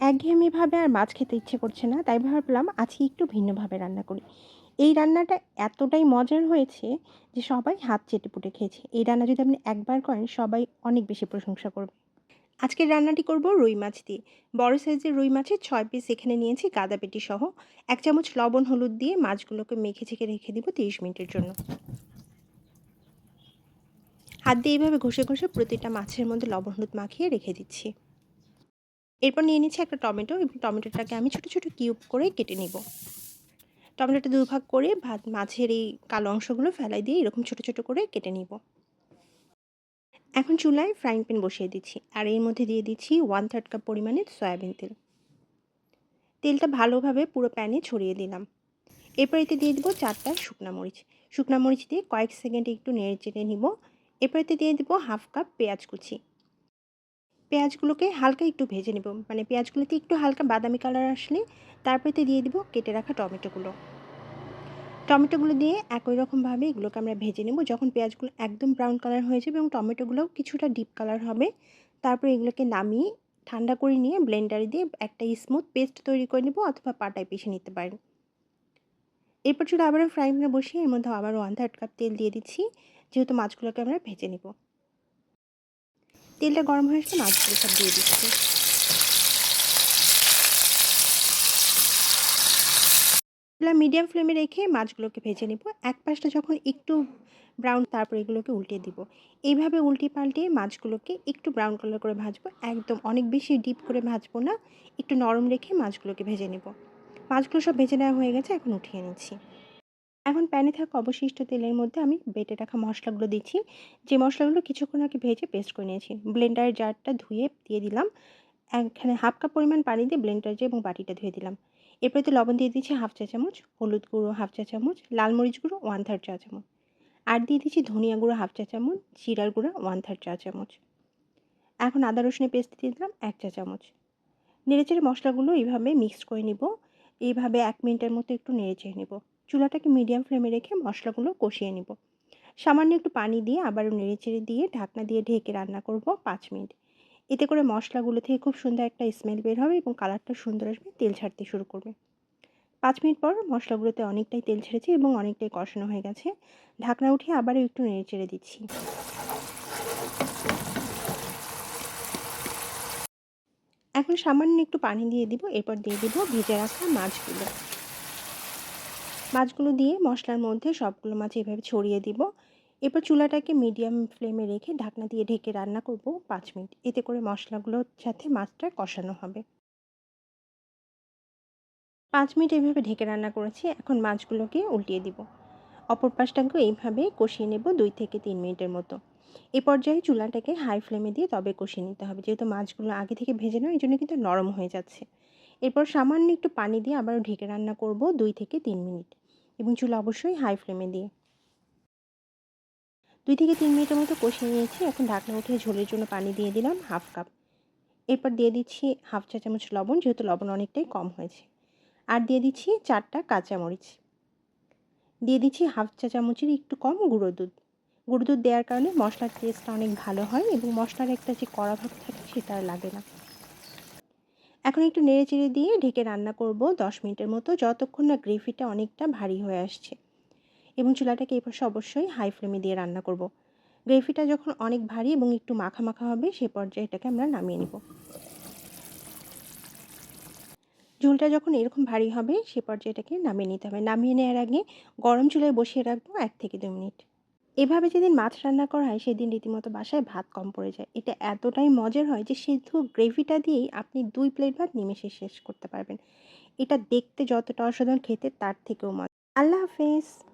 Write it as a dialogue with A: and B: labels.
A: একঘেয়েমিভাবে আর মাছ খেতে ইচ্ছে করছে না, তাই ভাবলাম আজকে একটু ভিন্নভাবে রান্না করি। এই রান্নাটা এতটাই মজার হয়েছে যে সবাই হাত চেটেপুটে খেয়েছে। এই রান্না যদি আপনি একবার করেন, সবাই অনেক বেশি প্রশংসা করবে। আজকের রান্নাটি করব রুই মাছ দিয়ে। বড় সাইজের রুই মাছের ছয় পিস এখানে নিয়েছি গাদা পেটি সহ। এক চামচ লবণ হলুদ দিয়ে মাছগুলোকে মেখে ছেঁকে রেখে দিব তিরিশ মিনিটের জন্য। হাত দিয়ে এইভাবে ঘষে ঘষে প্রতিটা মাছের মধ্যে লবণ হলুদ মাখিয়ে রেখে দিচ্ছি। এরপর নিয়ে নিচ্ছি একটা টমেটো এবং টমেটোটাকে আমি ছোটো ছোটো কিউব করে কেটে নিব। টমেটোটা দুভাগ করে ভাত মাছের এই কালো অংশগুলো ফেলাই দিয়ে এরকম ছোটো ছোটো করে কেটে নিব। এখন চুলায় ফ্রাইং প্যান বসিয়ে দিচ্ছি আর এর মধ্যে দিয়ে দিচ্ছি ওয়ান থার্ড কাপ পরিমাণে সয়াবিন তেল। তেলটা ভালোভাবে পুরো প্যানে ছড়িয়ে দিলাম। এরপর এতে দিয়ে দিব চারটা শুকনা মরিচ। শুকনা মরিচ দিয়ে কয়েক সেকেন্ডে একটু নেড়ে চেড়ে নিব। এরপর এতে দিয়ে দিব হাফ কাপ পেঁয়াজ কুচি। পেঁয়াজগুলোকে হালকা একটু ভেজে নেব। মানে পেঁয়াজগুলোতে একটু হালকা বাদামি কালার আসলে, তারপরেতে দিয়ে দিব কেটে রাখা টমেটোগুলো। টমেটোগুলো দিয়ে একই রকমভাবে এগুলোকে আমরা ভেজে নেব। যখন পেঁয়াজগুলো একদম ব্রাউন কালার হয়ে যাবে এবং টমেটোগুলোও কিছুটা ডিপ কালার হবে, তারপরে এগুলোকে নামিয়ে ঠান্ডা করে নিয়ে ব্লেন্ডারে দিয়ে একটা স্মুথ পেস্ট তৈরি করে নেব অথবা পাটায় পিষে নিতে পারেন। এরপর চুলো আবারও ফ্রাই প্যানে বসিয়ে এর মধ্যে আবার ওয়ান থার্ড কাপ তেল দিয়ে দিচ্ছি। যেহেতু মাছগুলোকে আমরা ভেজে নেব। তেলটা গরম হয়ে আসলে মাছগুলো সব দিয়ে দিচ্ছি। মিডিয়াম ফ্লেমে রেখে মাছগুলোকে ভেজে নেব। এক পাশটা যখন একটু ব্রাউন তারপর এগুলোকে উল্টে দিব। এইভাবে উল্টে পাল্টে মাছগুলোকে একটু ব্রাউন কালার করে ভাজবো। একদম অনেক বেশি ডিপ করে ভাজবো না। একটু নরম রেখে মাছগুলোকে ভেজে নেব। মাছগুলো সব ভেজে নেওয়া হয়ে গেছে, এখন উঠিয়ে নিচ্ছি। এখন প্যানে থাকা অবশিষ্ট তেলের মধ্যে আমি বেটে রাখা মশলাগুলো দিচ্ছি। যে মশলাগুলো কিছুক্ষণ আগে ভেজে পেস্ট করে নিয়েছি। ব্লেন্ডারের জারটা ধুয়ে দিয়ে দিলাম। এখানে হাফ কাপ পরিমাণ পানি দিয়ে ব্লেন্ডার যে এবং বাটিটা ধুয়ে দিলাম। এরপরে তো লবণ দিয়ে দিচ্ছি হাফ চা চামচ, হলুদ গুঁড়ো হাফ চা চামচ, লাল মরিচ গুঁড়ো ওয়ান থার্ড চা চামচ। আর দিয়ে দিচ্ছি ধনিয়া গুঁড়ো হাফ চা চামচ, জিরার গুঁড়ো ওয়ান থার্ড চা চামচ। এখন আদা রসুনের পেস্ট দিয়ে দিলাম এক চা চামচ। নেড়েচেড়ে মশলাগুলো এইভাবে মিক্সড করে নিব। এইভাবে এক মিনিটের মতো একটু নেড়েচেড়ে নেব। চুলাটাকে মিডিয়াম ফ্লেমে রেখে মশলাগুলো কষিয়ে নিব। সামান্য একটু পানি দিয়ে আবারও নেড়েচেড়ে দিয়ে ঢাকনা দিয়ে ঢেকে রান্না করব পাঁচ মিনিট। এতে করে মশলাগুলো থেকে খুব সুন্দর একটা স্মেল বের হবে এবং কালারটা সুন্দর আসবে, তেল ছাড়তে শুরু করবে। পাঁচ মিনিট পর মশলাগুলোতে অনেকটাই তেল ছেড়েছে এবং অনেকটাই কষানো হয়ে গেছে। ঢাকনা উঠিয়ে আবারও একটু নেড়ে চেড়ে দিচ্ছি। এখন সামান্য একটু পানি দিয়ে দিব, এরপর দিয়ে দিব ভেজে রাখা মাছগুলো। মাছগুলো দিয়ে মশলার মধ্যে সবগুলো মাছ এভাবে ছড়িয়ে দিব। এরপর চুলাটাকে মিডিয়াম ফ্লেমে রেখে ঢাকনা দিয়ে ঢেকে রান্না করব পাঁচ মিনিট। এতে করে মশলাগুলোর সাথে মাছটা কষানো হবে। পাঁচ মিনিট এইভাবে ঢেকে রান্না করেছি। এখন মাছগুলোকে উল্টিয়ে দিব। অপর পাশটাকে এইভাবে কষিয়ে নেব দুই থেকে তিন মিনিটের মতো। এ পর্যায়ে চুলাটাকে হাই ফ্লেমে দিয়ে তবে কষিয়ে নিতে হবে। যেহেতু মাছগুলো আগে থেকে ভেজে নেওয়া এই জন্য কিন্তু নরম হয়ে যাচ্ছে। এরপর সামান্য একটু পানি দিয়ে আবারও ঢেকে রান্না করব দুই থেকে তিন মিনিট। এবং চুলা অবশ্যই হাই ফ্লেমে দিয়ে। দুই থেকে তিন মিনিটের মতো কষিয়ে নিয়েছি। এখন ঢাকনা উঠিয়ে ঝোলের জন্য পানি দিয়ে দিলাম হাফ কাপ এরপর দিয়ে দিচ্ছি হাফ চা চামচ লবণ, যেহেতু লবণ অনেকটাই কম হয়েছে। আর দিয়ে দিচ্ছি চারটা কাঁচামরিচ দিয়ে দিচ্ছি হাফ চা চামচের একটু কম গুঁড়ো দুধ। গুঁড়ো দুধ দেওয়ার কারণে মশলার টেস্টটা অনেক ভালো হয় এবং মশলার একটা যে কড়া ভাব থাকে সেটা লাগে না। এখন একটু নেড়ে চেড়ে দিয়ে ঢেকে রান্না করব দশ মিনিটের মতো, যতক্ষণ না গ্রেভিটা অনেকটা ভারী হয়ে আসছে। এবং চুলাটাকে এই পাশে অবশ্যই হাই ফ্লেমে দিয়ে রান্না করব। গ্রেভিটা যখন অনেক ভারী এবং একটু মাখা মাখা হবে, সে পর্যায়ে এটাকে আমরা নামিয়ে নেব। ঝোলটা যখন এরকম ভারী হবে, সে পর্যায়ে এটাকে নামিয়ে নিতে হবে। নামিয়ে নেওয়ার আগে গরম চুলায় বসিয়ে রাখব এক থেকে দু মিনিট। এভাবে যেদিন মাছ রান্না করা হয়, সেদিন রীতিমতো বাসায় ভাত কম পড়ে যায়। এটা এতটাই মজার হয় যে, সিদ্ধ গ্রেভিটা দিয়েই আপনি দুই প্লেট ভাত নিমেষে শেষ করতে পারবেন। এটা দেখতে যতটা অসাধারণ খেতে, তার থেকেও মজা। আল্লাহ হাফেজ।